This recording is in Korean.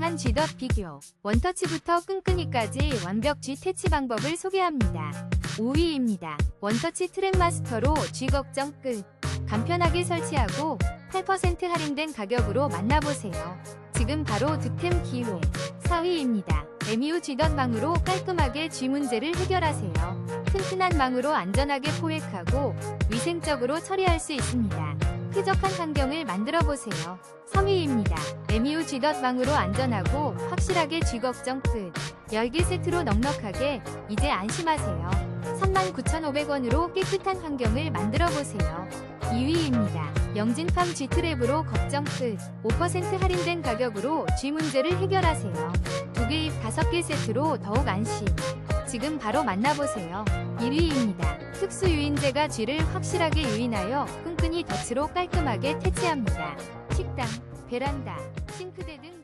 다양한 G덧 비교, 원터치부터 끈끈이까지 완벽 G 퇴치 방법을 소개합니다. 5위입니다. 원터치 트랙 마스터로 G 걱정 끝. 간편하게 설치하고 8% 할인된 가격으로 만나보세요. 지금 바로 득템 기회. 4위입니다. MU G덧 망으로 깔끔하게 G 문제를 해결하세요. 튼튼한 망으로 안전하게 포획하고 위생적으로 처리할 수 있습니다. 쾌적한 환경을 만들어 보세요. 3위입니다. MU G덧 망으로 안전하고 확실하게 G 걱정 끝. 열기 세트로 넉넉하게 이제 안심하세요. 39,500원으로 깨끗한 환경을 만들어 보세요. 2위입니다. 영진팜 G트랩으로 걱정 끝. 5% 할인된 가격으로 G 문제를 해결하세요. 두개입 다섯 개 세트로 더욱 안심. 지금 바로 만나보세요. 1위입니다. 특수 유인제가 G를 확실하게 유인하여 끈끈이 덧으로 깔끔하게 퇴치합니다. 식당, 베란다, 싱크대 등